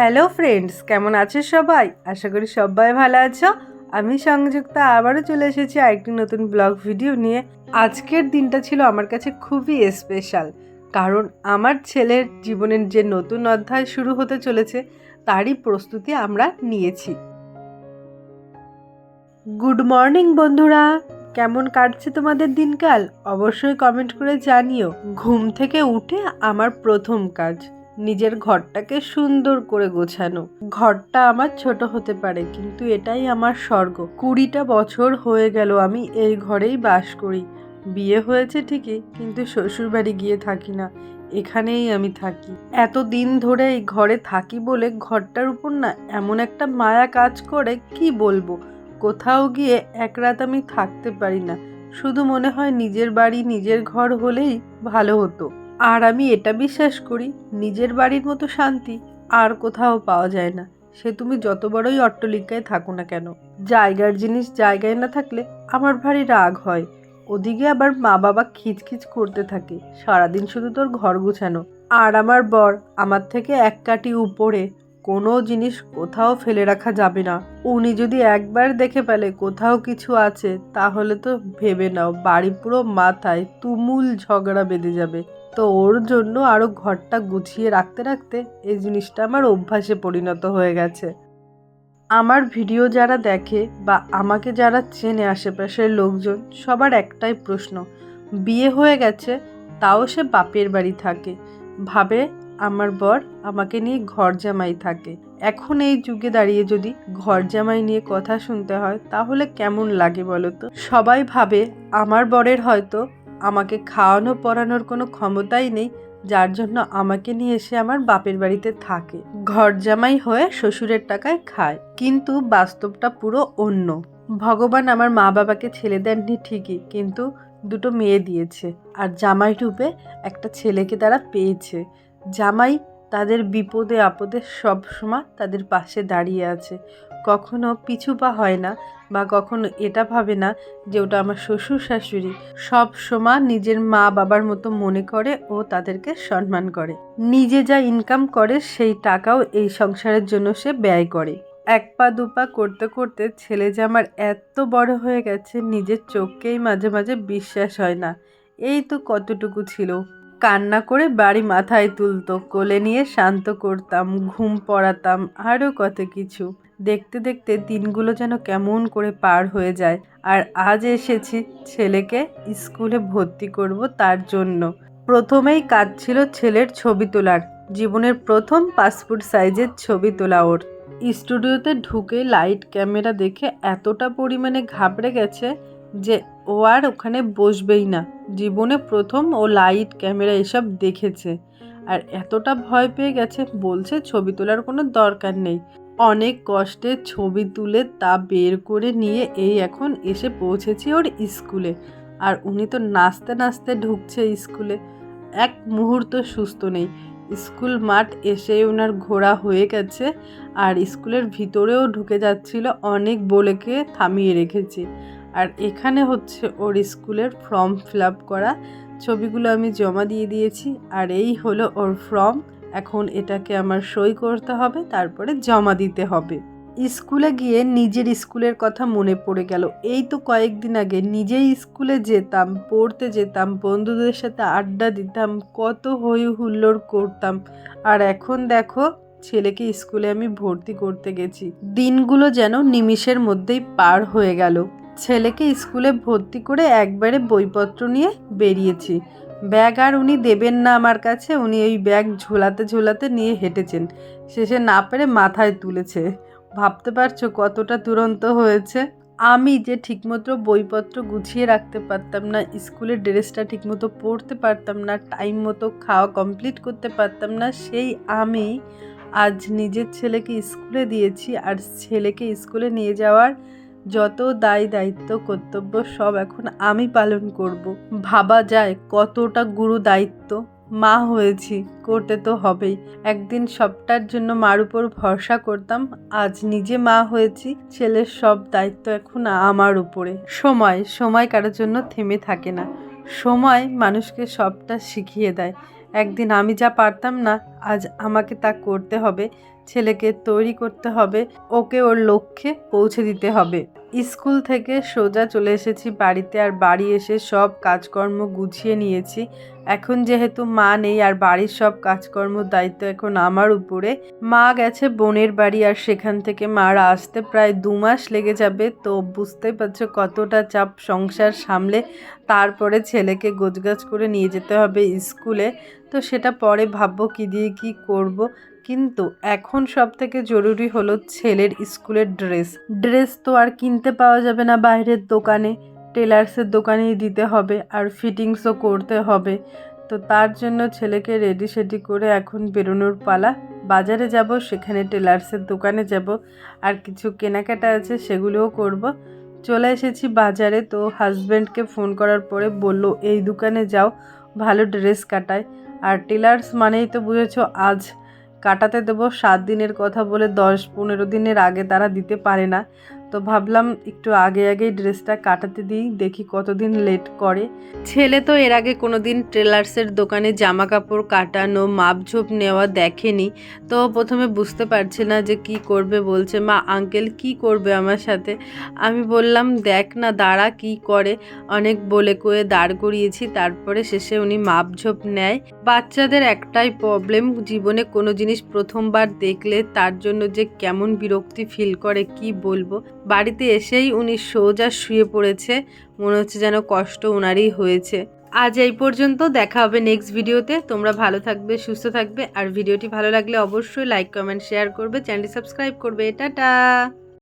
Hello friends কেমন আছো সবাই? আশা করি সবাই ভালো আছো। আমি সংযুক্তা আবারও চলে এসেছি আরেকটি নতুন ব্লগ ভিডিও নিয়ে। আজকের দিনটা ছিল আমার কাছে খুবই স্পেশাল কারণ আমার ছেলের জীবনের যে নতুন অধ্যায় শুরু হতে চলেছে, তারই প্রস্তুতি আমরা নিয়েছি। গুড মর্নিং বন্ধুরা। কেমন কাটছে তোমাদের দিনকাল? অবশ্যই কমেন্ট করে জানিও। ঘুম থেকে উঠে আমার প্রথম কাজ। নিজের ঘরটাকে সুন্দর করে গোছানো। ঘরটা আমার ছোট হতে পারে, কিন্তু এটাই আমার স্বর্গ। কুড়িটা বছর হয়ে গেল আমি এই ঘরেই বাস করি। বিয়ে হয়েছে ঠিকই, কিন্তু শ্বশুরবাড়ি গিয়ে থাকি না। এখানেই আমি থাকি। এত দিন ধরে এই ঘরে থাকি বলে ঘরটার উপর না এমন একটা মায়া কাজ করে, কি বলব? কোথাও গিয়ে এক রাত আমি থাকতে পারি না। শুধু মনে হয় নিজের বাড়ি, নিজের ঘর হলেই ভালো হতো। আর আমি এটা বিশ্বাস করি, নিজের বাড়ির মতো শান্তি আর কোথাও পাওয়া যায় না। সে তুমি যত বড়ই অট্টলিকায় থাকো না কেন। জায়গার জিনিস জায়গায় না থাকলে আমার ভারী রাগ হয়। ওদিকে আবার মা বাবা খিচখিচ করতে থাকে। সারাদিন শুধু তোর ঘর গুছানো। আর আমার বর আমার থেকে এক কাটি উপরে কোনো জিনিস কোথাও ফেলে রাখা যাবে না। উনি যদি একবার দেখে পেলে কোথাও কিছু আছে, তাহলে তো ভেবে নাও, বাড়ি পুরো মাথায় তুমুল ঝগড়া বেঁধে যাবে। তো ওর জন্য আরও ঘরটা গুছিয়ে রাখতে রাখতে এই জিনিসটা আমার অভ্যাসে পরিণত হয়ে গেছে। আমার ভিডিও যারা দেখে বা আমাকে যারা চেনে আশেপাশের লোকজন, সবার একটাই প্রশ্ন, বিয়ে হয়ে গেছে, তাও সে বাপের বাড়ি থাকে। ভাবে, আমার বর আমাকে নিয়ে ঘর জামাই থাকে। এখন এই যুগে দাঁড়িয়ে যদি ঘর জামাই নিয়ে কথা শুনতে হয়, তাহলে কেমন লাগে বলো তো? সবাই ভাবে, আমার বরের হয়তো আমাকে খাওয়ানো, পরানোর কোনো ক্ষমতাই নেই, যার জন্য আমাকে নিয়ে এসে আমার বাপের বাড়িতে থাকে। ঘর জামাই হয়ে শ্বশুরের টাকায় খায়, কিন্তু বাস্তবটা পুরো অন্য। ভগবান আমার মা বাবাকে ছেলে দেননি ঠিকই, কিন্তু দুটো মেয়ে দিয়েছে, আর জামাই রূপে একটা ছেলেকে তারা পেয়েছে। জামাই তাদের বিপদে আপদে সবসময় তাদের পাশে দাঁড়িয়ে আছে। কখনো পিছু পা হয় না বা কখনো এটা ভাবে না যে ওটা আমার শ্বশুর শাশুড়ি। সব সময় নিজের মা বাবার মতো মনে করে ও তাদেরকে সম্মান করে। নিজে যা ইনকাম করে সেই টাকাও এই সংসারের জন্য সে ব্যয় করে। এক পা দুপা করতে করতে ছেলে যে আমার এত বড় হয়ে গেছে নিজের চোখকেই মাঝে মাঝে বিশ্বাস হয় না। এই তো কতটুকু ছিল। কান্না করে বাড়ি মাথায় তুলতো, কোলে নিয়ে শান্ত করতাম, ঘুম পড়াতাম আরও কত কিছু। দেখতে দেখতে দিনগুলো যেন কেমন করে পার হয়ে যায়। আর আজ এসেছি ছেলেকে স্কুলে ভর্তি করব তার জন্য। প্রথমেই কাজ ছিল ছেলের ছবি তোলার। জীবনের প্রথম পাসপোর্ট সাইজের ছবি তোলা ওর। স্টুডিওতে ঢুকে লাইট ক্যামেরা দেখে এতটা পরিমাণে ঘাবড়ে গেছে যে ও আর ওখানে বসবেই না। জীবনে প্রথম ও লাইট ক্যামেরা এসব দেখেছে। আর এতটা ভয় পেয়ে গেছে বলছে ছবি তোলার কোনো দরকার নেই। অনেক কষ্টে ছবি তুলে তা বের করে নিয়ে এই এখন এসে পৌঁছেছি ওর স্কুলে। আর উনি তো নাচতে নাচতে ঢুকছে স্কুলে। এক মুহূর্ত সুস্থ নেই। স্কুল মাঠ এসে ওনার ঘোরা হয়ে গেছে আর স্কুলের ভিতরেও ঢুকে যাচ্ছিল অনেক বলেকে থামিয়ে রেখেছি। আর এখানে হচ্ছে ওর স্কুলের ফর্ম ফিল করা। ছবিগুলো আমি জমা দিয়ে দিয়েছি। আর এই হলো ওর ফর্ম। এখন এটাকে আমার সই করতে হবে, তারপরে জমা দিতে হবে। স্কুলে গিয়ে নিজের স্কুলের কথা মনে পড়ে গেল। এই তো কয়েকদিন আগে নিজেই স্কুলে যেতাম, পড়তে যেতাম, বন্ধুদের সাথে আড্ডা দিতাম, কত হই হুল্লোড় করতাম। আর এখন দেখো, ছেলেকে স্কুলে আমি ভর্তি করতে গেছি। দিনগুলো যেন নিমিষের মধ্যেই পার হয়ে গেল। ছেলেকে স্কুলে ভর্তি করে একবারে বইপত্র নিয়ে বেরিয়েছি। ব্যাগ আর উনি দেবেন না আমার কাছে, উনি ওই ব্যাগ ঝোলাতে ঝোলাতে নিয়ে হেঁটেছেন। শেষে না পেরে মাথায় তুলেছে। ভাবতে পারছ কতটা দুরন্ত হয়েছে? আমি যে ঠিকমতো বইপত্র গুছিয়ে রাখতে পারতাম না স্কুলের ড্রেসটা ঠিকমতো পরতে পারতাম না, টাইম মতো খাওয়া কমপ্লিট করতে পারতাম না, সেই আমি আজ নিজের ছেলেকে স্কুলে দিয়েছি, আর ছেলেকে স্কুলে নিয়ে যাওয়ার যত দায় দায়িত্ব, কর্তব্য সব এখন আমি পালন করব। ভাবা যায় কতটা গুরু দায়িত্ব। মা হয়েছি, করতে তো হবেই। একদিন সবটার জন্য মার উপর ভরসা করতাম, আজ নিজে মা হয়েছি, ছেলের সব দায়িত্ব এখন আমার উপরে। সময় সময় কারোর জন্য থেমে থাকে না। সময় মানুষকে সবটা শিখিয়ে দেয়। একদিন আমি যা পারতাম না, আজ আমাকে তা করতে হবে। ছেলেকে তৈরি করতে হবে, ওকে ওর লক্ষ্যে পৌঁছে দিতে হবে। স্কুল থেকে সোজা চলে এসেছি বাড়িতে আর বাড়ি এসে সব কাজকর্ম গুছিয়ে নিয়েছি। এখন যেহেতু মা নেই আর বাড়ির সব কাজকর্ম দায়িত্ব এখন আমার উপরে, মা গেছে বোনের বাড়ি আর সেখান থেকে মারা আসতে প্রায় দু মাস লেগে যাবে, তো বুঝতেই পারছ কতটা চাপ সংসার সামলে তারপরে ছেলেকে গোছগাছ করে নিয়ে যেতে হবে স্কুলে। তো সেটা পরে ভাববো কী দিয়ে কী করব কিন্তু এখন সব থেকে জরুরি হলো ছেলের স্কুলের ড্রেস। ড্রেস তো আর কিনতে পাওয়া যাবে না বাইরের দোকানে। টেলার্সের দোকানেই দিতে হবে আর ফিটিংসও করতে হবে। তো তার জন্য ছেলেকে রেডি সেডি করে এখন বেরোনোর পালা। বাজারে যাব, সেখানে টেলার্সের দোকানে যাব। আর কিছু কেনাকাটা আছে সেগুলোও করব। চলে এসেছি বাজারে, তো হাজব্যান্ডকে ফোন করার পরে বলল, এই দোকানে যাও, ভালো ড্রেস কাটায়। আর টেলার্স মানেই তো বুঝেছ, আজ কাটাতে দেবো, সাত দিনের কথা বলে দশ পনেরো দিনের আগে তারা দিতে পারে না। তো ভাবলাম একটু আগে আগেই ড্রেসটা কাটাতে দিই, দেখি কতদিন লেট করে। ছেলে তো এর আগে কোনো দিন ট্রেলার্সের দোকানে জামা কাপড় কাটানো, মাপঝোপ নেওয়া দেখেনি। তো প্রথমে বুঝতে পারছে না যে কি করবে, বলছে, মা, আঙ্কেল কি করবে আমার সাথে? আমি বললাম, দেখ না, দাঁড়া, কি করে? অনেক বলে কয়ে দাঁড় করিয়েছি, তারপরে শেষে উনি মাপঝোপ নেয়। বাচ্চাদের একটাই প্রবলেম জীবনে কোনো জিনিস প্রথমবার দেখলে তার জন্য যে কেমন বিরক্তি ফিল করে, কি বলব? বাড়িতে এসেই উনি সোজা শুয়ে পড়েছে, মনে হচ্ছে যেন কষ্ট ওনারই হয়েছে। আজ এই পর্যন্ত, দেখা হবে নেক্সট ভিডিওতে তোমরা ভালো থাকবে, সুস্থ থাকবে, আর ভিডিওটি ভালো লাগলে অবশ্যই লাইক কমেন্ট শেয়ার করবে চ্যানেলটি সাবস্ক্রাইব করবে। টাটা!